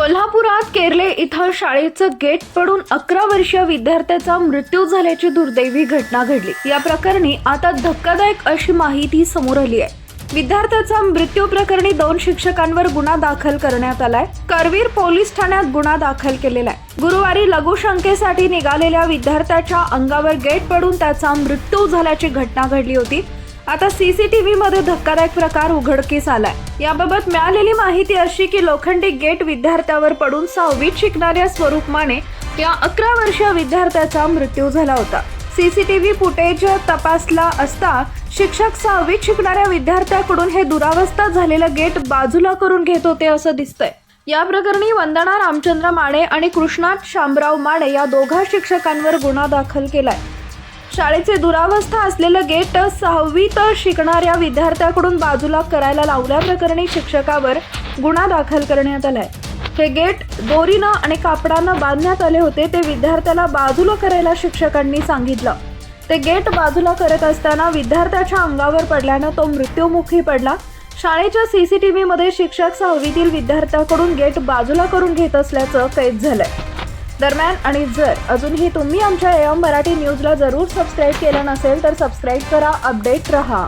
कोल्हापुरात केरले इथं शाळेचं गेट पडून अकरा वर्षीय विद्यार्थ्याचा मृत्यू झाल्याची दुर्दैवी घटना घडली. या प्रकरणी आता धक्कादायक अशी माहिती समोर आली आहे. विद्यार्थ्याचा मृत्यू प्रकरणी दोन शिक्षकांवर गुन्हा दाखल करण्यात आलाय. करवीर पोलीस ठाण्यात गुन्हा दाखल केलेला आहे. गुरुवारी लघुशंकेसाठी निघालेल्या विद्यार्थ्याच्या अंगावर गेट पडून त्याचा मृत्यू झाल्याची घटना घडली होती. आता सीसीटीव्ही मध्ये धक्कादायक प्रकार उघडकीस आलाय. याबाबत मिळालेली माहिती अशी की लोखंडी गेट विद्यार्थ्यावर पडून सहावीत शिकणाऱ्या स्वरूप माने या अकरा वर्षीय विद्यार्थ्याचा मृत्यू झाला होता. सीसीटीव्ही फुटेज तपासला असता शिक्षक सहावीत शिकणाऱ्या विद्यार्थ्याकडून हे दुरावस्था झालेलं गेट बाजूला करून घेत होते असं दिसतंय. या प्रकरणी वंदना रामचंद्र माने आणि कृष्णात शामराव माने या दोघा शिक्षकांवर गुन्हा दाखल केलाय. शाळेचे दुरावस्था असलेलं गेट सहावीत शिकणाऱ्या विद्यार्थ्याकडून बाजूला करायला लावल्याप्रकरणी शिक्षकावर गुन्हा दाखल करण्यात आलाय. हे गेट दोरीनं आणि कापडानं बांधण्यात आले होते ते विद्यार्थ्याला बाजूला करायला शिक्षकांनी सांगितलं. ते गेट बाजूला करत असताना विद्यार्थ्याच्या अंगावर पडल्यानं तो मृत्यूमुखी पडला. शाळेच्या सीसीटीव्हीमध्ये शिक्षक सहावीतील विद्यार्थ्याकडून गेट बाजूला करून घेत असल्याचं कैद झालंय. दरम्यान आणि जर अजूनही तुम्ही आमच्या एम मराठी न्यूजला जरूर सबस्क्राईब केलं नसेल तर सबस्क्राईब करा अपडेट रहा.